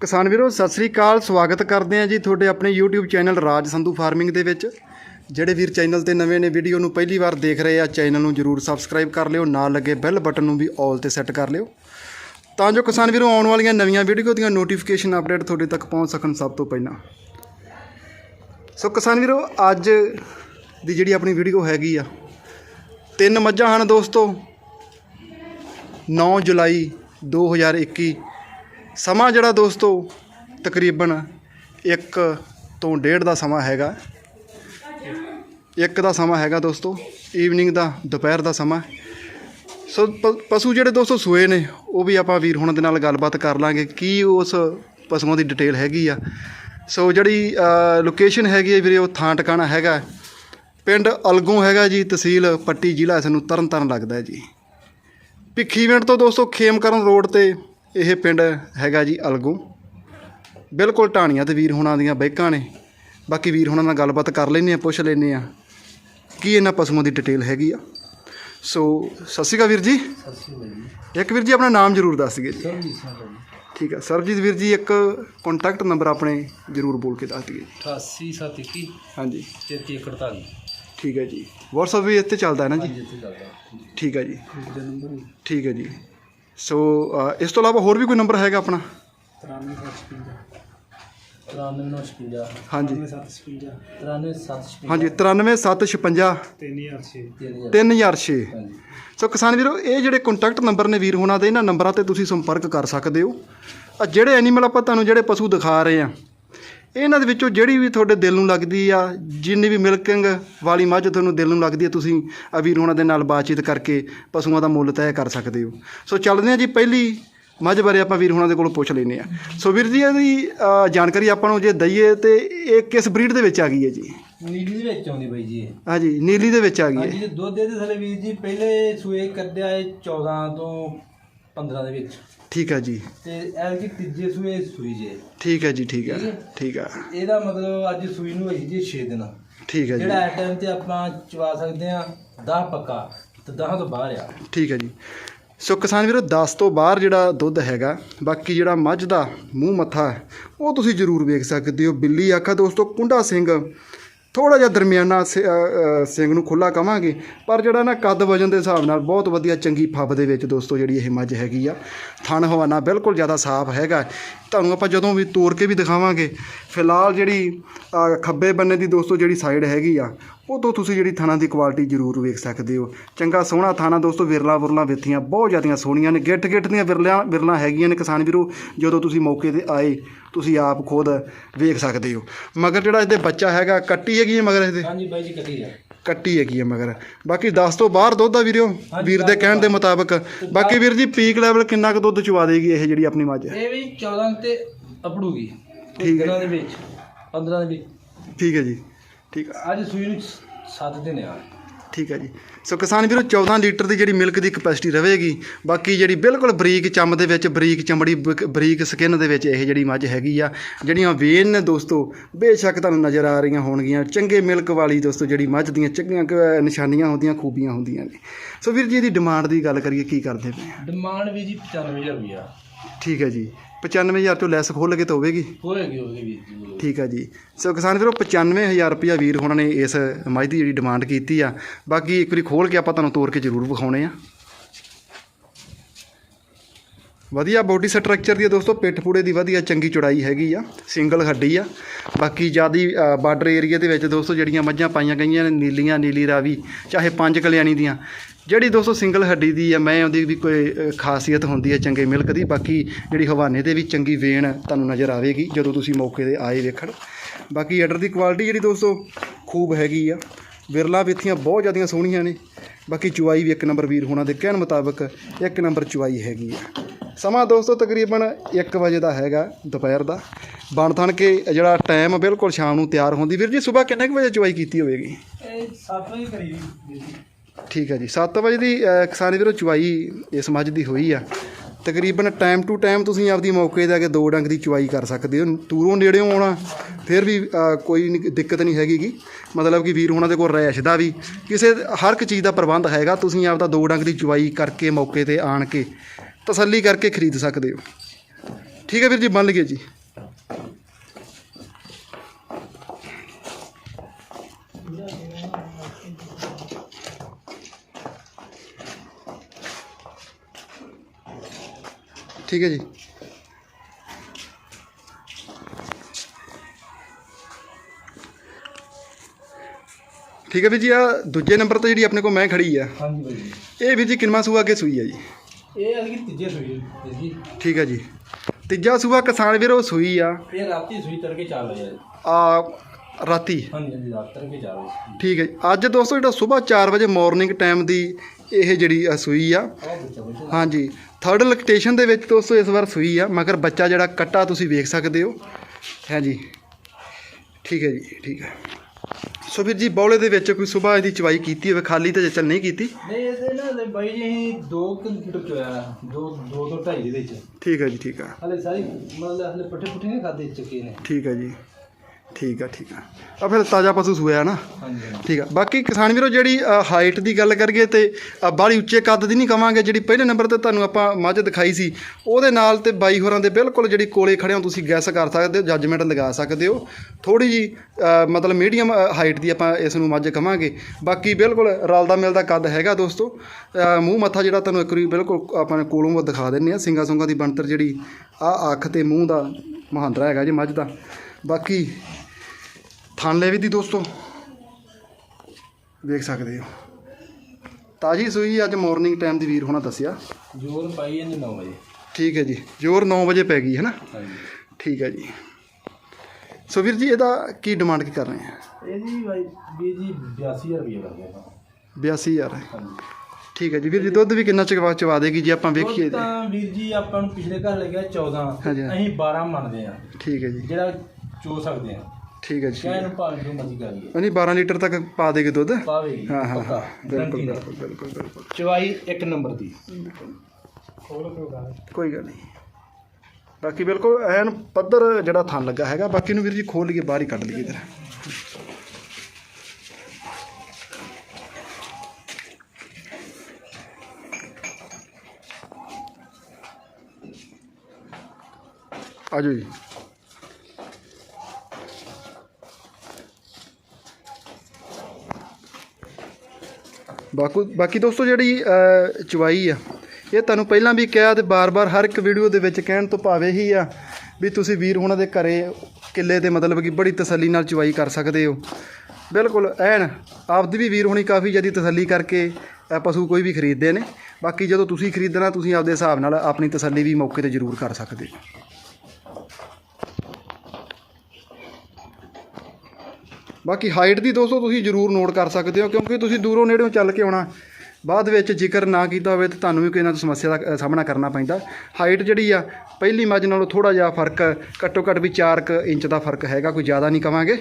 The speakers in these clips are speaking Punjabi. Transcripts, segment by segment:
ਕਿਸਾਨ ਵੀਰੋ, ਸਤਿ ਸ੍ਰੀ ਅਕਾਲ, ਸਵਾਗਤ ਕਰਦੇ ਹਾਂ ਜੀ ਤੁਹਾਡੇ ਆਪਣੇ YouTube channel Raj Sandhu farming ਦੇ ਵਿੱਚ। ਜਿਹੜੇ ਵੀਰ ਚੈਨਲ ਤੇ ਨਵੇਂ ਨੇ, ਵੀਡੀਓ ਨੂੰ ਪਹਿਲੀ ਵਾਰ ਦੇਖ ਰਹੇ ਆ, ਚੈਨਲ ਨੂੰ ਜਰੂਰ ਸਬਸਕ੍ਰਾਈਬ ਕਰ ਲਿਓ, ਨਾਲ ਲੱਗੇ ਬੈਲ ਬਟਨ ਨੂੰ ਵੀ ਆਲ ਤੇ ਸੈੱਟ ਕਰ ਲਿਓ। ਤਾਂ ਜੋ ਕਿਸਾਨ ਵੀਰੋ, ਆਉਣ ਵਾਲੀਆਂ ਨਵੀਆਂ ਵੀਡੀਓ ਦੀਆਂ ਨੋਟੀਫਿਕੇਸ਼ਨ ਅਪਡੇਟ ਤੁਹਾਡੇ ਤੱਕ ਪਹੁੰਚ ਸਕਣ ਸਭ ਤੋਂ ਪਹਿਲਾਂ। ਸੋ ਕਿਸਾਨ ਵੀਰੋ, ਅੱਜ ਦੀ ਜਿਹੜੀ ਆਪਣੀ ਵੀਡੀਓ ਹੈਗੀ ਆ, ਤਿੰਨ ਮੱਝਾਂ ਹਨ ਦੋਸਤੋ। 9 ਜੁਲਾਈ 2021 ਸਮਾਂ ਜਿਹੜਾ ਦੋਸਤੋ, ਤਕਰੀਬਨ 1 ਤੋਂ ਡੇਢ ਦਾ ਸਮਾਂ ਹੈਗਾ। ਇੱਕ ਦਾ ਸਮਾਂ ਹੈਗਾ ਦੋਸਤੋ ਈਵਨਿੰਗ ਦਾ, ਦੁਪਹਿਰ ਦਾ ਸਮਾਂ। ਸੋ ਪਸ਼ੂ ਜਿਹੜੇ ਦੋਸਤੋ ਸੂਏ ਨੇ, ਉਹ ਵੀ ਆਪਾਂ ਵੀਰ ਹੁਣ ਦੇ ਨਾਲ ਗੱਲਬਾਤ ਕਰ ਲਾਂਗੇ ਕੀ ਉਸ ਪਸ਼ੂਆਂ ਦੀ ਡਿਟੇਲ ਹੈਗੀ ਆ। ਸੋ ਜਿਹੜੀ ਲੋਕੇਸ਼ਨ ਹੈਗੀ ਹੈ ਵੀਰੇ, ਉਹ ਥਾਂ ਟਿਕਾਣਾ ਹੈਗਾ। ਪਿੰਡ ਅਲਗੋਂ ਹੈਗਾ ਜੀ, ਤਹਿਸੀਲ ਪੱਟੀ ਜ਼ਿਲ੍ਹਾ ਸਾਨੂੰ ਨੂੰ ਤਰਨ ਤਾਰਨ ਲੱਗਦਾ ਹੈ ਜੀ। ਭਿੱਖੀਵਿੰਡ ਤੋਂ ਦੋਸਤੋ ਖੇਮਕਰਨ ਰੋਡ ਤੇ ਇਹ ਪਿੰਡ ਹੈਗਾ ਜੀ ਅਲਗੋਂ। ਬਿਲਕੁਲ ਢਾਣੀਆਂ ਤੇ ਵੀਰ ਹੁਣਾਂ ਦੀਆਂ ਬੈਕਾਂ ਨੇ। ਬਾਕੀ ਵੀਰ ਹੁਣਾਂ ਨਾਲ ਗੱਲਬਾਤ ਕਰ ਲੈਂਦੇ ਆ ਪੁੱਛ ਲੈਂਦੇ ਆ ਕੀ ਇਹਨਾਂ ਪਸ਼ੂਆਂ ਦੀ ਡਿਟੇਲ ਹੈਗੀ ਆ। ਸੋ ਸਤਿ ਸ਼੍ਰੀ ਅਕਾਲ ਵੀਰ ਜੀ। ਇੱਕ ਵੀਰ ਜੀ ਆਪਣਾ ਨਾਮ ਜ਼ਰੂਰ ਦੱਸ ਦਿਓ ਜੀ। ਠੀਕ ਹੈ ਸਰਬਜੀਤ ਵੀਰ ਜੀ ਇੱਕ ਕੰਟੈਕਟ ਨੰਬਰ ਆਪਣੇ ਜ਼ਰੂਰ ਬੋਲ ਕੇ ਦੱਸ ਦਿਓ ਜੀ। 88 721 ਹਾਂਜੀ। 33 48 ਠੀਕ ਹੈ ਜੀ। WhatsApp ਵੀ ਇੱਥੇ ਚੱਲਦਾ ਹੈ ਨਾ ਜੀ। ਜਿੱਥੇ ਚੱਲਦਾ। ਠੀਕ ਹੈ ਜੀ। ਠੀਕ ਹੈ ਜੀ। ਸੋ ਅ, ਇਸ ਤੋਂ ਇਲਾਵਾ ਹੋਰ ਵੀ ਕੋਈ ਨੰਬਰ ਹੈਗਾ ਆਪਣਾ? 93 ਹਾਂਜੀ। 93 756 ਹਾਂਜੀ 93756 3006 3006 ਹਾਂਜੀ। ਸੋ ਕਿਸਾਨ ਵੀਰੋ ਇਹ ਜਿਹੜੇ ਕੰਟੈਕਟ ਨੰਬਰ ਨੇ ਵੀਰ ਹੋਣਾ ਦੇ ਇਹਨਾਂ ਨੰਬਰਾਂ ਤੇ ਤੁਸੀਂ ਸੰਪਰਕ ਕਰ ਸਕਦੇ ਹੋ। ਆ ਜਿਹੜੇ ਐਨੀਮਲ ਆਪਾਂ ਤੁਹਾਨੂੰ ਜਿਹੜੇ ਪਸ਼ੂ ਦਿਖਾ ਰਹੇ ਆ ਇਹਨਾਂ ਦੇ ਵਿੱਚੋਂ ਜਿਹੜੀ ਵੀ ਤੁਹਾਡੇ ਦਿਲ ਨੂੰ ਲੱਗਦੀ ਆ ਜਿੰਨੀ ਵੀ ਮਿਲਕਿੰਗ ਵਾਲੀ ਮੱਝ ਤੁਹਾਨੂੰ ਦਿਲ ਨੂੰ ਲੱਗਦੀ ਹੈ ਤੁਸੀਂ ਆ ਵੀਰ ਹੋਣਾ ਦੇ ਨਾਲ ਬਾਤਚੀਤ ਕਰਕੇ ਪਸ਼ੂਆਂ ਦਾ ਮੁੱਲ ਤੈਅ ਕਰ ਸਕਦੇ ਹੋ। ਸੋ ਚੱਲਦੇ ਆ ਜੀ ਪਹਿਲੀ ਮੱਝ ਬਾਰੇ ਆਪਾਂ ਵੀਰ ਹੋਣਾ ਦੇ ਕੋਲੋਂ ਪੁੱਛ ਲੈਨੇ ਆ ਸੋ ਵੀਰ ਜੀ ਇਹਦੀ ਜਾਣਕਾਰੀ ਆਪਾਂ ਨੂੰ ਜੇ ਦਈਏ ਤੇ ਇਹ ਕਿਸ ਬਰੀਡ ਦੇ ਵਿੱਚ ਆ ਗਈ ਹੈ ਜੀ? ਨੀਲੀ ਦੇ ਵਿੱਚ ਆਉਂਦੀ ਬਾਈ ਜੀ। ਹਾਂਜੀ ਨੀਲੀ ਦੇ ਵਿੱਚ ਆ ਗਈ ਹੈ। ਹਾਂਜੀ ਜੀ ਦੁੱਧ ਦੇ ਥਲੇ ਵੀਰ ਜੀ ਪਹਿਲੇ ਸੂਏ ਕੱਢਿਆ ਇਹ 14 ਤੋਂ 15 ਦੇ ਵਿੱਚ। ਠੀਕ ਹੈ ਜੀ। ਤੇ ਐਲ ਕੀ ਤੀਜੇ ਸੂਏ ਸੂਈ ਜੇ। ਠੀਕ ਹੈ ਜੀ ਠੀਕ ਹੈ? ਠੀਕ ਹੈ ਇਹਦਾ ਮਤਲਬ ਅੱਜ ਸੂਈ ਨੂੰ ਹੋਈ ਜੀ 6 ਦਿਨ। ਠੀਕ ਹੈ ਜੀ। ਜਿਹੜਾ ਟਾਈਮ ਤੇ ਆਪਾਂ ਚਵਾ ਸਕਦੇ ਆ 10 ਪੱਕਾ ਤੇ 10 ਤੋਂ ਬਾਹਰ ਆ। ਠੀਕ ਹੈ ਜੀ। ਸੋ ਕਿਸਾਨ ਵੀਰੋ 10 ਤੋਂ ਬਾਹਰ ਜਿਹੜਾ ਦੁੱਧ ਹੈਗਾ ਬਾਕੀ ਜਿਹੜਾ ਮੱਝ ਦਾ ਮੂੰਹ ਮੱਥਾ ਉਹ ਤੁਸੀਂ ਜ਼ਰੂਰ ਵੇਖ ਸਕਦੇ ਹੋ। ਬਿੱਲੀ ਆਖਾ ਦੋਸਤੋ ਕੁੰਡਾ ਸਿੰਘ ਥੋੜਾ ਜਿਹਾ ਦਰਮਿਆਨਾ ਸ- ਸਿੰਘ ਨੂੰ ਖੁੱਲਾ ਕਵਾਂਗੇ, ਪਰ ਜਿਹੜਾ ਨਾ ਕੱਦ ਵਜਨ ਦੇ ਹਿਸਾਬ ਨਾਲ ਬਹੁਤ ਵਧੀਆ ਚੰਗੀ ਫੱਬ ਦੇ ਵਿੱਚ ਦੋਸਤੋ ਜਿਹੜੀ ਇਹ ਮੱਝ ਹੈਗੀ ਆ, ਥਣ ਹਵਾਨਾ ਬਿਲਕੁਲ ਜ਼ਿਆਦਾ ਸਾਫ਼ ਹੈਗਾ। ਤੁਹਾਨੂੰ ਆਪਾਂ ਜਦੋਂ ਵੀ ਤੋੜ ਕੇ ਵੀ ਦਿਖਾਵਾਂਗੇ, ਫਿਲਹਾਲ ਜਿਹੜੀ ਖੱਬੇ ਬੰਨੇ ਦੀ ਦੋਸਤੋ ਜਿਹੜੀ ਸਾਈਡ ਹੈਗੀ ਆ ਉਹ ਤੋਂ ਤੁਸੀਂ ਜਿਹੜੀ ਥਾਣਾ ਦੀ ਕੁਆਲਿਟੀ ਜ਼ਰੂਰ ਵੇਖ ਸਕਦੇ ਹੋ। ਚੰਗਾ ਸੋਹਣਾ ਥਾਣਾ ਦੋਸਤੋ ਵਿਰਲਾ ਵਿਰਲਾ ਵਿੱਥੀਆਂ ਬਹੁਤ ਜ਼ਿਆਦੀਆਂ ਸੋਹਣੀਆਂ ਨੇ। ਗਿੱਟ ਗਿੱਟ ਦੀਆਂ ਵਿਰਲਿਆਂ ਵਿਰਲਾਂ ਹੈਗੀਆਂ ਨੇ ਕਿਸਾਨ ਵੀਰੋ ਜਦੋਂ ਤੁਸੀਂ ਮੌਕੇ ਤੇ ਆਏ ਤੁਸੀਂ ਆਪ ਖੁਦ ਵੇਖ ਸਕਦੇ ਹੋ। ਮਗਰ ਜਿਹੜਾ ਇਹਦੇ ਬੱਚਾ ਹੈਗਾ ਕੱਟੀ ਹੈਗੀ ਹੈ ਮਗਰ ਇਹਦੇ? ਹਾਂਜੀ ਬਾਈ ਜੀ ਕੱਟੀ ਆ ਕੱਟੀ ਹੈਗੀ ਹੈ ਮਗਰ। ਬਾਕੀ 10 ਤੋਂ ਬਾਹਰ ਦੁੱਧ ਆ ਵੀਰੋ ਵੀਰ ਦੇ ਕਹਿਣ ਦੇ ਮੁਤਾਬਕ। ਬਾਕੀ ਵੀਰ ਜੀ ਪੀਕ ਲੈਵਲ ਕਿੰਨਾ ਕੁ ਦੁੱਧ ਚਵਾ ਦੇਗੀ ਇਹ ਜਿਹੜੀ ਆਪਣੀ ਮੱਝ ਹੈ? ਇਹ ਵੀ 14 ਤੇ ਅਪੜੂਗੀ। ਠੀਕ ਹੈ। ਦੇ ਵਿੱਚ। 15 ਦੇ ਵਿੱਚ। ਠੀਕ ਹੈ ਜੀ। ਠੀਕ ਆ। ਅੱਜ ਸੂਈ ਨੂੰ 7 ਦਿਨ ਆ। ਠੀਕ ਹੈ ਜੀ। ਸੋ ਕਿਸਾਨ ਵੀਰੋ 14 ਲੀਟਰ ਦੀ ਜਿਹੜੀ ਮਿਲਕ ਦੀ ਕਪੈਸਿਟੀ ਰਹੇਗੀ ਬਾਕੀ ਜਿਹੜੀ ਬਿਲਕੁਲ ਬਰੀਕ ਚੰਮ ਦੇ ਵਿੱਚ ਬਰੀਕ ਚਮੜੀ ਬਰੀਕ ਸਕਿਨ ਦੇ ਵਿੱਚ ਇਹ ਜਿਹੜੀ ਮੱਝ ਹੈਗੀ ਆ ਜਿਹੜੀਆਂ ਵੇਨ ਨੇ ਦੋਸਤੋ ਬੇਸ਼ੱਕ ਤੁਹਾਨੂੰ ਨਜ਼ਰ ਆ ਰਹੀਆਂ ਹੋਣਗੀਆਂ। ਚੰਗੇ ਮਿਲਕ ਵਾਲੀ ਦੋਸਤੋ ਜਿਹੜੀ ਮੱਝ ਦੀਆਂ ਚੰਗੀਆਂ ਨਿਸ਼ਾਨੀਆਂ ਹੁੰਦੀਆਂ ਖੂਬੀਆਂ ਹੁੰਦੀਆਂ ਨੇ। ਸੋ ਵੀਰ ਜੀ ਇਹਦੀ ਡਿਮਾਂਡ ਦੀ ਗੱਲ ਕਰੀਏ ਕੀ ਕਰਦੇ ਪਏ ਆ? ਡਿਮਾਂਡ ਵੀ ਜੀ 95000 ਰੁਪਇਆ ਠੀਕ ਹੈ ਜੀ। 95000 ਤੋਂ ਲੈਸ ਖੋਲ ਕੇ ਤਾਂ ਹੋਵੇਗੀ। ਹੋਏਗੀ ਹੋਏਗੀ ਵੀਰ ਜੀ। ਠੀਕ ਹੈ ਜੀ। ਸੋ ਕਿਸਾਨ ਵੀਰੋ 95000 ਰੁਪਇਆ ਵੀਰ ਹੋਣਾ ਨੇ ਇਸ ਮੱਝ ਦੀ ਜਿਹੜੀ ਡਿਮਾਂਡ ਕੀਤੀ ਆ। ਬਾਕੀ ਇੱਕ ਵਾਰੀ ਖੋਲ ਕੇ ਆਪਾਂ ਤੁਹਾਨੂੰ ਤੋੜ ਕੇ ਜ਼ਰੂਰ ਵਿਖਾਉਣੇ ਆ। ਵਧੀਆ ਬੋਡੀ ਸਟਰਕਚਰ ਦੀ ਆ ਦੋਸਤੋ ਪਿੱਠ ਪੂੜੇ ਦੀ ਵਧੀਆ ਚੰਗੀ ਚੌੜਾਈ ਹੈਗੀ ਆ ਸਿੰਗਲ ਹੱਡੀ ਆ। ਬਾਕੀ ਜਿਆਦੀ ਬਾਰਡਰ ਏਰੀਆ ਦੇ ਵਿੱਚ ਦੋਸਤੋ ਜਿਹੜੀਆਂ ਮੱਝਾਂ ਪਾਈਆਂ ਗਈਆਂ ਨੇ ਨੀਲੀਆਂ ਨੀਲੀ ਰਾਵੀ ਚਾਹੇ ਪੰਜ ਕਲਿਆਣੀ ਦੀਆਂ। ਜਿਹੜੀ ਦੋਸਤੋ ਸਿੰਗਲ ਹੱਡੀ ਦੀ ਆ, ਮੈਂ ਉਹਦੀ ਵੀ ਕੋਈ ਖਾਸੀਅਤ ਹੁੰਦੀ ਹੈ ਚੰਗੇ ਮਿਲਕ ਦੀ। ਬਾਕੀ ਜਿਹੜੀ ਹਵਾਨੇ ਦੇ ਵੀ ਚੰਗੀ ਵੇਣ ਤੁਹਾਨੂੰ ਨਜ਼ਰ ਆਵੇਗੀ, ਜਦੋਂ ਤੁਸੀਂ ਮੌਕੇ ਤੇ ਆਏ ਵੇਖਣ। ਬਾਕੀ ਆਰਡਰ ਦੀ ਕੁਆਲਿਟੀ ਜਿਹੜੀ ਦੋਸਤੋ, ਖੂਬ ਹੈਗੀ ਆ। ਵਿਰਲਾ ਵਿੱਥੀਆਂ ਬਹੁਤ ਜ਼ਿਆਦੀਆਂ ਸੋਹਣੀਆਂ ਨੇ। ਬਾਕੀ ਚੁਆਈ ਵੀ ਇੱਕ ਨੰਬਰ ਵੀਰ ਹੋਣਾ ਦੇ ਕਹਿਣ ਮੁਤਾਬਕ ਇੱਕ ਨੰਬਰ ਚੁਆਈ ਹੈਗੀ ਆ। ਸਮਾਂ ਦੋਸਤੋ ਤਕਰੀਬਨ 1 ਵਜੇ ਦਾ ਹੈਗਾ ਦੁਪਹਿਰ ਦਾ। ਬਣ ਥਣ ਕੇ ਜਿਹੜਾ ਟਾਈਮ ਬਿਲਕੁਲ ਸ਼ਾਮ ਨੂੰ ਤਿਆਰ ਹੁੰਦੀ ਵੀਰ ਜੀ, ਸਵੇਰ ਕਿੰਨੇ ਕੁ ਵਜੇ ਚੁਆਈ ਕੀਤੀ ਹੋਵੇਗੀ? 7 ਵਜੇ ਕਰੀ ਠੀਕ ਹੈ ਜੀ। 7 ਵਜੇ ਦੀ ਕਿਸਾਨੀ ਵੀਰੋ ਚੁਆਈ ਇਸ ਮੱਝ ਦੀ ਹੋਈ ਆ। ਤਕਰੀਬਨ ਟਾਈਮ ਟੂ ਟਾਈਮ ਤੁਸੀਂ ਆਪਦੀ ਮੌਕੇ ਤੇ ਆ ਕੇ ਦੋ ਡੰਗ ਦੀ ਚੁਆਈ ਕਰ ਸਕਦੇ ਹੋ। ਦੂਰੋਂ ਨੇੜਿਓਂ ਆਉਣਾ, ਫਿਰ ਵੀ ਕੋਈ ਨਹੀਂ ਦਿੱਕਤ ਨਹੀਂ ਹੈਗੀਗੀ ਮਤਲਬ ਕਿ ਵੀਰ ਹੋਣਾ ਦੇ ਕੋਲ ਰੈਸ਼ ਦਾ ਵੀ। ਕਿਸੇ, ਹਰ ਇੱਕ ਚੀਜ਼ ਦਾ ਪ੍ਰਬੰਧ ਹੈਗਾ, ਤੁਸੀਂ ਆਪਦਾ ਦੋ ਡੰਗ ਦੀ ਚੁਆਈ ਕਰਕੇ ਮੌਕੇ ਤੇ ਆਣ ਕੇ ਤਸੱਲੀ ਕਰਕੇ ਖਰੀਦ ਸਕਦੇ ਹੋ। ਠੀਕ ਹੈ ਵੀਰ ਜੀ ਬੰਨ ਲਈਏ ਜੀ। ਠੀਕ ਹੈ ਜੀ। ਠੀਕ ਹੈ ਵੀਰ ਜੀ ਆ ਦੂਜੇ ਨੰਬਰ ਤੇ ਜਿਹੜੀ ਆਪਣੇ ਕੋਲ ਮੈਂ ਖੜੀ ਆ। ਹਾਂਜੀ ਬਾਈ ਜੀ। ਇਹ ਵੀਰ ਜੀ ਕਿੰਨਵਾਂ ਸੂਆ ਅੱਗੇ ਸੂਈ ਆ ਜੀ? ਇਹ ਅਸਲੀ ਤੀਜੇ ਸੂਈ ਵੀਰ ਜੀ। ਠੀਕ ਹੈ ਜੀ। ਤੀਜਾ ਸੂਆ ਕਿਸਾਨ ਵੀਰੋ ਸੂਈ ਆ। ਇਹ ਰਾਤੀ ਸੂਈ ਤੜਕੇ ਚਾਰ ਵਜੇ ਆ ਰਾਤੀ? ਹਾਂਜੀ ਹਾਂਜੀ ਰਾਤ ਤੜਕੇ ਚਾਰ ਵਜੇ। ਠੀਕ ਹੈ ਜੀ। ਅੱਜ ਦੋਸਤੋ ਜਿਹੜਾ ਸਵੇਰ 4 ਵਜੇ ਮਾਰਨਿੰਗ ਟਾਈਮ ਦੀ ਇਹ ਜਿਹੜੀ ਆ ਸੂਈ ਆ। ਹਾਂਜੀ। ਥਰਡ ਲਕਟੇਸ਼ਨ ਦੇ ਵਿੱਚ ਦੋਸਤੋ ਇਸ ਵਾਰ ਸੂਈ ਆ ਮਗਰ ਬੱਚਾ ਜਿਹੜਾ ਕੱਟਾ ਤੁਸੀਂ ਵੇਖ ਸਕਦੇ ਹੋ। ਹਾਂਜੀ ਠੀਕ ਹੈ ਜੀ ਠੀਕ ਹੈ। ਸੋ ਵੀਰ ਜੀ ਬੌਲੇ ਦੇ ਵਿੱਚ ਕੋਈ ਸਵੇਰ ਇਹਦੀ ਚਵਾਈ ਕੀਤੀ ਹੋਵੇ ਖਾਲੀ ਤਾਂ ਚੱਲ ਨਹੀਂ ਕੀਤੀ? ਨਹੀਂ ਇਹਦੇ ਨਾ ਬਾਈ ਜੀ ਅਸੀਂ 2 ਕਿਲੋਮੀਟਰ ਚੋਇਆ ਦੋ ਦੋ ਤੋਂ ਢਾਈ ਦੇ ਵਿੱਚ। ਠੀਕ ਹੈ ਜੀ ਠੀਕ ਆ ਹਲੇ ਸਾਰੀ ਮਤਲਬ ਹਲੇ ਪੱਠੇ ਪੁੱਠੇ ਨਹੀਂ ਖਾਦੇ ਚੱਕੇ ਨੇ। ਠੀਕ ਹੈ ਜੀ। ਠੀਕ ਆ ਠੀਕ ਆ। ਆ ਫਿਰ ਤਾਜ਼ਾ ਪਸ਼ੂ ਸੂਇਆ ਨਾ। ਹਾਂਜੀ। ਠੀਕ ਆ। ਬਾਕੀ ਕਿਸਾਨ ਵੀਰੋ ਜਿਹੜੀ ਹਾਈਟ ਦੀ ਗੱਲ ਕਰੀਏ ਤੇ ਬਾਹਲੀ ਉੱਚੇ ਕੱਦ ਦੀ ਨਹੀਂ ਕਵਾਂਗੇ ਜਿਹੜੀ ਪਹਿਲੇ ਨੰਬਰ ਤੇ ਤੁਹਾਨੂੰ ਆਪਾਂ ਮੱਝ ਦਿਖਾਈ ਸੀ ਉਹਦੇ ਨਾਲ ਤੇ ਬਾਈ ਹੋਰਾਂ ਦੇ ਬਿਲਕੁਲ ਜਿਹੜੀ ਕੋਲੇ ਖੜੇ ਹੋ ਤੁਸੀਂ ਗੈਸ ਕਰ ਸਕਦੇ ਹੋ ਜੱਜਮੈਂਟ ਲਗਾ ਸਕਦੇ ਹੋ। ਥੋੜੀ ਜੀ ਮਤਲਬ ਮੀਡੀਅਮ ਹਾਈਟ ਦੀ ਆਪਾਂ ਇਸ ਨੂੰ ਮੱਝ ਕਵਾਂਗੇ। ਬਾਕੀ ਬਿਲਕੁਲ ਰਲਦਾ ਮਿਲਦਾ ਕੱਦ ਹੈਗਾ ਦੋਸਤੋ। ਮੂੰਹ ਮੱਥਾ ਜਿਹੜਾ ਤੁਹਾਨੂੰ ਇੱਕ ਵਾਰੀ ਬਿਲਕੁਲ ਆਪਾਂ ਕੋਲੋਂ ਦਿਖਾ ਦਿੰਨੇ ਆ ਸਿੰਗਾ ਸੁੰਗਾ ਦੀ ਬਣਤਰ ਜਿਹੜੀ ਆ ਅੱਖ ਤੇ ਮੂੰਹ ਦਾ ਮਹਾਂਦਰਾ ਹੈਗਾ ਜੀ ਮੱਝ ਦਾ। ਬਾਕੀ ਥਾਂਲੇ ਵੀ ਦੀ ਦੋਸਤੋ। ਵੇਖ ਸਕਦੇ ਹੋ। ਤਾਜੀ ਸੂਈ ਅੱਜ ਮਾਰਨਿੰਗ ਟਾਈਮ ਦੀ ਵੀਰ ਹੋਣਾ ਦੱਸਿਆ। ਜੋਰ ਪਾਈ ਇਹਨੇ 9 ਵਜੇ। ਠੀਕ ਹੈ ਜੀ ਜੋਰ 9 ਵਜੇ ਪੈ ਗਈ ਹੈ ਨਾ ਹਾਂਜੀ। ਠੀਕ ਹੈ ਜੀ। ਸੋ ਵੀਰ ਜੀ ਇਹਦਾ ਕੀ ਡਿਮਾਂਡ ਕੀ ਕਰ ਰਹੇ ਆ ਇਹਦੀ ਬਾਈ ਵੀਰ ਜੀ 82000 ਰੁਪਏ ਕਰਦੇ ਆਪਾਂ। 82000 ਹਾਂਜੀ। ਠੀਕ ਹੈ ਜੀ ਵੀਰ ਜੀ ਦੁੱਧ ਵੀ ਕਿੰਨਾ ਚਵਾ ਚਵਾ ਦੇਗੀ ਜੇ ਆਪਾਂ ਵੇਖੀਏ ਤੇ ਵੀਰ ਜੀ ਆਪਾਂ ਨੂੰ ਪਿਛਲੇ ਘਰ ਲੱਗਿਆ 14 ਹਾਂਜੀ। ਅਸੀਂ 12 ਮੰਨਦੇ ਆ ਠੀਕ ਹੈ ਜੀ। ਜਿਹੜਾ ਚੋ ਸਕਦੇ ਆ ਠੀਕ ਹੈ ਜੀ। ਇਹਨੂੰ ਭਾਵੇਂ ਜੋ ਮਰਜ਼ੀ ਕਰੀਏ ਨਹੀਂ 12 ਲੀਟਰ ਤੱਕ ਪਾ ਦੇਗੀ ਦੁੱਧ? ਪਾਵੇਗੀ। ਹਾਂ ਹਾਂ ਬਿਲਕੁਲ। ਬਿਲਕੁਲ ਬਿਲਕੁਲ ਬਿਲਕੁਲ। ਚਵਾਈ ਇੱਕ ਨੰਬਰ ਦੀ। ਖੋਲ ਕੇ ਉਗਾ ਕੋਈ ਗੱਲ ਨਹੀਂ। ਬਾਕੀ ਬਿਲਕੁਲ ਐਨ ਪੱਧਰ ਜਿਹੜਾ ਥਣ ਲੱਗਾ ਹੈਗਾ ਬਾਕੀ ਨੂੰ ਵੀਰ ਜੀ ਖੋਲ ਲਈਏ ਬਾਹਰ ਹੀ ਕੱਢ ਲਈਏ ਇਧਰ। ਆਜੋ ਜੀ। ਬਾਕੀ ਬਾਕੀ ਦੋਸਤੋ ਜਿਹੜੀ ਚਵਾਈ ਆ, ਇਹ ਤੁਹਾਨੂੰ ਪਹਿਲਾਂ ਵੀ ਕਿਹਾ ਤੇ ਬਾਰ-ਬਾਰ ਹਰ ਇੱਕ ਵੀਡੀਓ ਦੇ ਵਿੱਚ ਕਹਿਣ ਤੋਂ ਭਾਵੇਂ ਹੀ ਆ ਵੀ ਤੁਸੀਂ ਵੀਰ ਉਹਨਾਂ ਦੇ ਘਰੇ ਕਿੱਲੇ ਤੇ ਮਤਲਬ ਕਿ ਬੜੀ ਤਸੱਲੀ ਨਾਲ ਚਵਾਈ ਕਰ ਸਕਦੇ ਹੋ। ਬਿਲਕੁਲ, ਐਨ, ਆਪਦੀ ਵੀ ਵੀਰ ਹੋਣੀ ਕਾਫੀ ਜਿਆਦੀ ਤਸੱਲੀ ਕਰਕੇ ਪਸ਼ੂ ਕੋਈ ਵੀ ਖਰੀਦਦੇ ਨੇ। ਬਾਕੀ ਜਦੋਂ ਤੁਸੀਂ ਖਰੀਦਣਾ, ਤੁਸੀਂ ਆਪਦੇ ਹਿਸਾਬ ਨਾਲ ਆਪਣੀ ਤਸੱਲੀ ਵੀ ਮੌਕੇ ਤੇ ਜ਼ਰੂਰ ਕਰ ਸਕਦੇ ਹੋ। ਬਾਕੀ ਹਾਈਟ ਦੀ ਦੋਸਤੋ ਤੁਸੀਂ ਜ਼ਰੂਰ ਨੋਟ ਕਰ ਸਕਦੇ ਹੋ ਕਿਉਂਕਿ ਤੁਸੀਂ ਦੂਰੋਂ ਨੇੜਿਓਂ ਚੱਲ ਕੇ ਆਉਣਾ ਬਾਅਦ ਵਿੱਚ ਜ਼ਿਕਰ ਨਾ ਕੀਤਾ ਹੋਵੇ ਤਾਂ ਤੁਹਾਨੂੰ ਵੀ ਕੋਈ ਨਾ ਕੋਈ ਸਮੱਸਿਆ ਦਾ ਸਾਹਮਣਾ ਕਰਨਾ ਪੈਂਦਾ। ਹਾਈਟ ਜਿਹੜੀ ਆ ਪਹਿਲੀ ਮੱਝ ਨਾਲੋਂ ਥੋੜਾ ਜਿਹਾ ਫ਼ਰਕ ਘੱਟੋ ਘੱਟ ਵੀ 4 ਇੰਚ ਦਾ ਫ਼ਰਕ ਹੈਗਾ ਕੋਈ ਜ਼ਿਆਦਾ ਨਹੀਂ ਕਵਾਂਗੇ।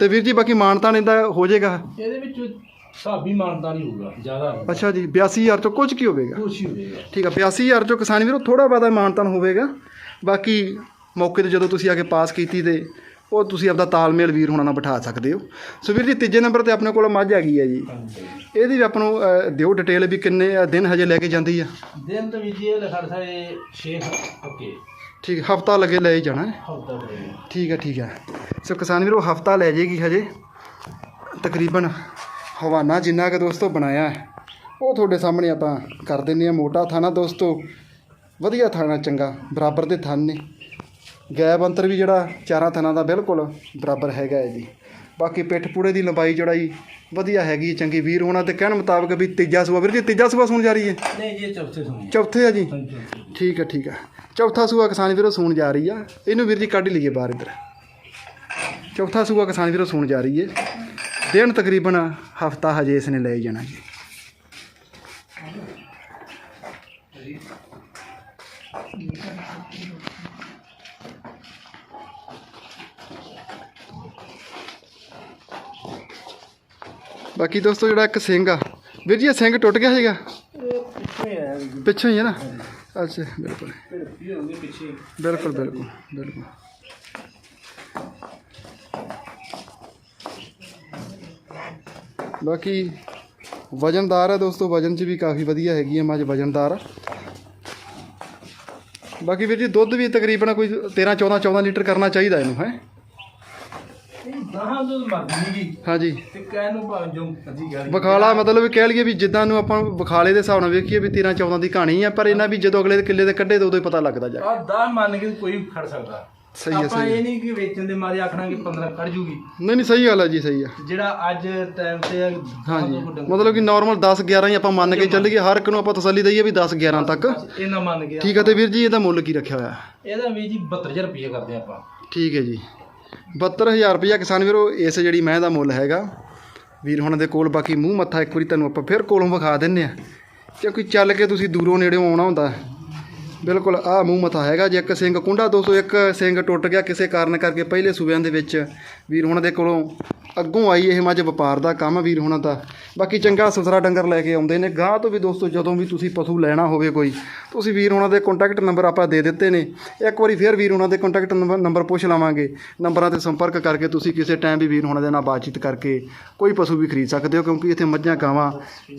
ਤੇ ਵੀਰ ਜੀ ਬਾਕੀ ਮਾਨਤਾਨ ਇਹਦਾ ਹੋ ਜਾਏਗਾ? ਇਹਦੇ ਵਿੱਚ ਹਿਸਾਬੀ ਮਾਨਤਾ ਨਹੀਂ ਹੋਊਗਾ ਜ਼ਿਆਦਾ ਅੱਛਾ ਜੀ 82000 ਤੋਂ ਕੁਝ ਕੀ ਹੋਵੇਗਾ? ਖੁਸ਼ ਹੀ ਹੋਵੇਗਾ। ਠੀਕ ਆ 82000 ਚੋਂ ਕਿਸਾਨ ਵੀਰੋ ਥੋੜਾ ਬਹੁਤਾ ਮਾਨਤਾਨ ਹੋਵੇਗਾ। ਬਾਕੀ ਮੌਕੇ ਤੇ ਜਦੋਂ ਤੁਸੀਂ ਆ ਕੇ ਪਾਸ ਕੀਤੀ ਤੇ ਉਹ ਤੁਸੀਂ ਆਪਦਾ ਤਾਲਮੇਲ ਵੀਰ ਹੋਣਾ ਨਾਲ ਬਿਠਾ ਸਕਦੇ ਹੋ। ਸੋ ਵੀਰ ਜੀ ਤੀਜੇ ਨੰਬਰ ਤੇ ਆਪਣੇ ਕੋਲ ਮੱਝ ਹੈਗੀ ਹੈ ਜੀ। ਇਹਦੀ ਵੀ ਆਪਾਂ ਨੂੰ ਅ, ਦਿਓ ਡਿਟੇਲ ਵੀ ਕਿੰਨੇ ਅ, ਦਿਨ ਹਜੇ ਲੈ ਕੇ ਜਾਂਦੀ ਆ? ਦਿਨ ਤੋਂ ਵੀ ਜੀ ਇਹ ਲਖੜ ਸਾਰੇ 6 ਓਕੇ। ਠੀਕ ਹਫਤਾ ਲੱਗੇ ਲੈ ਹੀ ਜਾਣਾ ਹੈ। ਹਫਤਾ ਠੀਕ ਹੈ ਠੀਕ ਹੈ ਸੋ ਕਿਸਾਨ ਵੀਰੋ ਹਫਤਾ ਲੈ ਜਾਏਗੀ ਹਜੇ। ਤਕਰੀਬਨ ਹਵਾਨਾ ਜਿੰਨਾ ਕਿ ਦੋਸਤੋ ਬਣਾਇਆ ਹੈ ਉਹ ਤੁਹਾਡੇ ਸਾਹਮਣੇ ਆਪਾਂ ਕਰ ਦਿੰਦੇ ਆ ਮੋਟਾ ਥਾਣਾ ਦੋਸਤੋ। ਵਧੀਆ ਥਾਣਾ ਚੰਗਾ ਬਰਾਬਰ ਦੇ ਥਣ। ਨੇ ਗੈਬ ਅੰਤਰ ਵੀ ਜਿਹੜਾ ਚਾਰਾਂ ਥਣਾਂ ਦਾ ਬਿਲਕੁਲ ਬਰਾਬਰ ਹੈਗਾ ਹੈ ਜੀ। ਬਾਕੀ ਪਿੱਠ ਪੂੜੇ ਦੀ ਲੰਬਾਈ ਚੌੜਾਈ ਵਧੀਆ ਹੈਗੀ ਹੈ, ਚੰਗੀ ਵੀਰ ਹੋਣਾ ਤੇ ਕਹਿਣ ਮੁਤਾਬਕ ਵੀ ਤੀਜਾ ਸੂਆ ਵੀਰ ਜੀ ਤੀਜਾ ਸੂਆ ਸੁਣ ਜਾ ਰਹੀ ਹੈ? ਨਹੀਂ ਜੀ ਚੌਥੇ ਸੁਣੀ ਚੌਥੇ ਆ ਜੀ। ਠੀਕ ਹੈ ਠੀਕ ਹੈ। ਚੌਥਾ ਸੂਆ ਕਿਸਾਨ ਵੀਰੋ ਸੂਣ ਜਾ ਰਹੀ ਆ। ਇਹਨੂੰ ਵੀਰ ਜੀ ਕੱਢ ਹੀ ਲਈਏ ਬਾਹਰ ਇੱਧਰ। ਚੌਥਾ ਸੂਆ ਕਿਸਾਨ ਵੀਰੋ ਸੂਣ ਜਾ ਰਹੀ ਏ ਦਿਨ ਤਕਰੀਬਨ ਹਫਤਾ ਹਜੇ ਇਸ ਨੇ ਲੈ ਹੀ ਜਾਣਾ ਜੀ। ਬਾਕੀ ਦੋਸਤੋ ਜਿਹੜਾ ਇੱਕ ਸਿੰਘ ਆ, ਵੀਰ ਜੀ ਇਹ ਸਿੰਘ ਟੁੱਟ ਗਿਆ ਹੈਗਾ ਪਿੱਛੇ ਪਿੱਛੋਂ ਹੀ ਹੈ ਨਾ? ਅੱਛਾ, ਬਿਲਕੁਲ। ਬਿਲਕੁਲ ਬਿਲਕੁਲ ਬਿਲਕੁਲ। ਬਾਕੀ ਵਜਨਦਾਰ ਹੈ ਦੋਸਤੋ, ਵਜਨ 'ਚ ਵੀ ਕਾਫੀ ਵਧੀਆ ਹੈਗੀ ਹੈ ਮੱਝ ਵਜਨਦਾਰ ਆ। ਬਾਕੀ ਵੀਰ ਜੀ, ਦੁੱਧ ਵੀ ਤਕਰੀਬਨ ਕੋਈ 13 14 14 ਲੀਟਰ ਕਰਨਾ ਚਾਹੀਦਾ ਇਹਨੂੰ, ਹੈ? ਗਾਹਾਂ ਤੋਂ ਮਰਦੀ ਨਹੀਂ ਜੀ ਹਾਂਜੀ। ਤੇ ਕਹਿ ਨੂੰ ਭਾਵੇਂ ਜੋ ਮਰਜ਼ੀ ਗੱਲ ਬਖਾਲਾ ਮਤਲਬ ਵੀ ਕਹਿ ਲਈਏ ਵੀ ਜਿੱਦਾਂ ਨੂੰ ਆਪਾਂ ਬਖਾਲੇ ਦੇ ਹਿਸਾਬ ਨਾਲ ਵੇਖੀਏ ਵੀ 13 14 ਦੀ ਕਹਾਣੀ ਆ ਪਰ ਇਹਨਾਂ ਵੀ ਜਦੋਂ ਅਗਲੇ ਦੇ ਕਿੱਲੇ ਦੇ ਕੱਢੇ ਤਾਂ ਉਦੋਂ ਹੀ ਪਤਾ ਲੱਗਦਾ ਜਾ ਕੇ। ਆ ਦਾ ਮੰਨ ਕੇ ਕੋਈ ਵੀ ਖੜ ਸਕਦਾ। ਸਹੀ ਹੈ, ਆਪਾਂ ਸਹੀ ਹੈ। ਇਹ ਨਹੀਂ ਕਿ ਵੇਚਣ ਦੇ ਮਾਰੇ ਆਖਣਾ ਕਿ 15 ਖੜ ਜੂਗੀ। ਨਹੀਂ ਨਹੀਂ ਸਹੀ ਗੱਲ ਹੈ ਜੀ ਸਹੀ ਆ। ਜਿਹੜਾ ਅੱਜ ਟਾਈਮ ਤੇ ਹਾਂਜੀ। ਮਤਲਬ ਕਿ ਨਾਰਮਲ 10 11 ਹੀ ਆਪਾਂ ਮੰਨ ਕੇ ਚੱਲੀਏ ਹਰ ਇੱਕ ਨੂੰ ਆਪਾਂ ਤਸੱਲੀ ਦਈਏ ਵੀ 10 11 ਤੱਕ। ਇਹਨਾਂ ਮੰਨ ਗਿਆ ਠੀਕ ਹੈ ਤੇ ਵੀਰ ਜੀ ਇਹਦਾ ਮੁੱਲ ਕੀ ਰੱਖਿਆ ਹੋਇਆ? ਇਹਦਾ ਵੀ ਜੀ 72000 ਰੁਪਏ ਕਰਦੇ ਆਪਾਂ। ਠੀਕ ਹੈ ਜੀ। 72000 ਰੁਪਇਆ ਕਿਸਾਨ ਵੀਰੋ, ਇਸ ਜਿਹੜੀ ਮੈਂ ਦਾ ਮੁੱਲ ਹੈਗਾ। ਵੀਰ ਹੁਣਾਂ ਦੇ ਕੋਲ ਬਾਕੀ ਮੂੰਹ ਮੱਥਾ ਇੱਕ ਵਾਰੀ ਤੁਹਾਨੂੰ ਆਪਾਂ ਫਿਰ ਕੋਲੋਂ ਵਿਖਾ ਦਿੰਨੇ ਆ ਕਿਉਂਕਿ ਚੱਲ ਕੇ ਤੁਸੀਂ ਦੂਰੋਂ ਨੇੜਿਓਂ ਆਉਣਾ ਹੁੰਦਾ। ਬਿਲਕੁਲ ਆਹ ਮੂੰਹ ਮੱਥਾ ਹੈਗਾ ਜੇ ਇੱਕ ਸਿੰਘ ਕੁੰਡਾ 201 ਸਿੰਘ ਟੁੱਟ ਗਿਆ ਕਿਸੇ ਕਾਰਨ ਕਰਕੇ ਪਹਿਲੇ ਸੂਬਿਆਂ ਦੇ ਵਿੱਚ। ਵੀਰ ਹੁਣਾਂ ਦੇ ਕੋਲੋਂ ਅੱਗੋਂ ਆਈ ਇਹ ਮੱਝ ਵਪਾਰ ਦਾ ਕੰਮ ਵੀਰ ਹੁਣਾਂ ਦਾ। ਬਾਕੀ ਚੰਗਾ ਸੁਥਰਾ ਡੰਗਰ ਲੈ ਕੇ ਆਉਂਦੇ ਨੇ। ਗਾਂ ਤੋਂ ਵੀ ਦੋਸਤੋ ਜਦੋਂ ਵੀ ਤੁਸੀਂ ਪਸ਼ੂ ਲੈਣਾ ਹੋਵੇ ਕੋਈ ਤੁਸੀਂ ਵੀਰ ਹੁਣਾਂ ਦੇ ਕੰਟੈਕਟ ਨੰਬਰ ਆਪਾਂ ਦੇ ਦਿੱਤੇ ਨੇ। ਇੱਕ ਵਾਰੀ ਫਿਰ ਵੀਰ ਹੁਣਾਂ ਦੇ ਕੰਟੈਕਟ ਨੰਬਰ ਪੁੱਛ ਲਵਾਂਗੇ। ਨੰਬਰਾਂ ਤੇ ਸੰਪਰਕ ਕਰਕੇ ਤੁਸੀਂ ਕਿਸੇ ਟਾਈਮ ਵੀ ਵੀਰ ਹੁਣਾਂ ਦੇ ਨਾਲ ਬਾਤਚੀਤ ਕਰਕੇ ਕੋਈ ਪਸ਼ੂ ਵੀ ਖਰੀਦ ਸਕਦੇ ਹੋ ਕਿਉਂਕਿ ਇੱਥੇ ਮੱਝਾਂ ਗਾਵਾਂ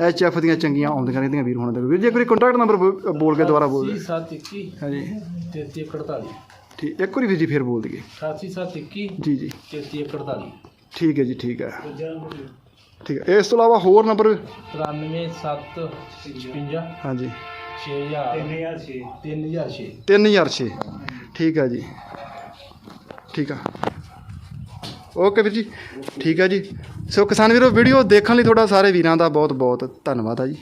ਐਚ ਐਫ ਦੀਆਂ ਚੰਗੀਆਂ ਆਉਂਦੀਆਂ ਰਹਿੰਦੀਆਂ ਵੀਰ ਹੁਣਾਂ ਦੇ ਵੀਰ ਜੀ ਇੱਕ ਵਾਰੀ ਕੰਟੈਕਟ ਨੰਬਰ ਬੋਲ ਕੇ ਦੁਬਾਰਾ ਬੋਲ। ਦਿਓ 8721 ਹਾਂਜੀ। 3348 ਠੀਕ ਇੱਕ ਵਾਰੀ ਵੀਰ ਜੀ ਫਿਰ ਬੋਲ ਦਈਏ। 8721 ਜੀ ਜੀ। 3348 ਠੀਕ ਹੈ ਜੀ ਠੀਕ ਹੈ। ਠੀਕ ਹੈ। ਇਸ ਤੋਂ ਇਲਾਵਾ ਹੋਰ ਨੰਬਰ 93756 ਹਾਂਜੀ। 6000 3006 3006 ਠੀਕ ਹੈ ਜੀ। ਠੀਕ ਆ। ਓਕੇ ਵੀਰ ਜੀ। ਠੀਕ ਹੈ ਜੀ। ਸੋ ਕਿਸਾਨ ਵੀਰੋ ਵੀਡੀਓ ਦੇਖਣ ਲਈ ਤੁਹਾਡਾ ਸਾਰੇ ਵੀਰਾਂ ਦਾ ਬਹੁਤ ਬਹੁਤ ਧੰਨਵਾਦ ਆ ਜੀ।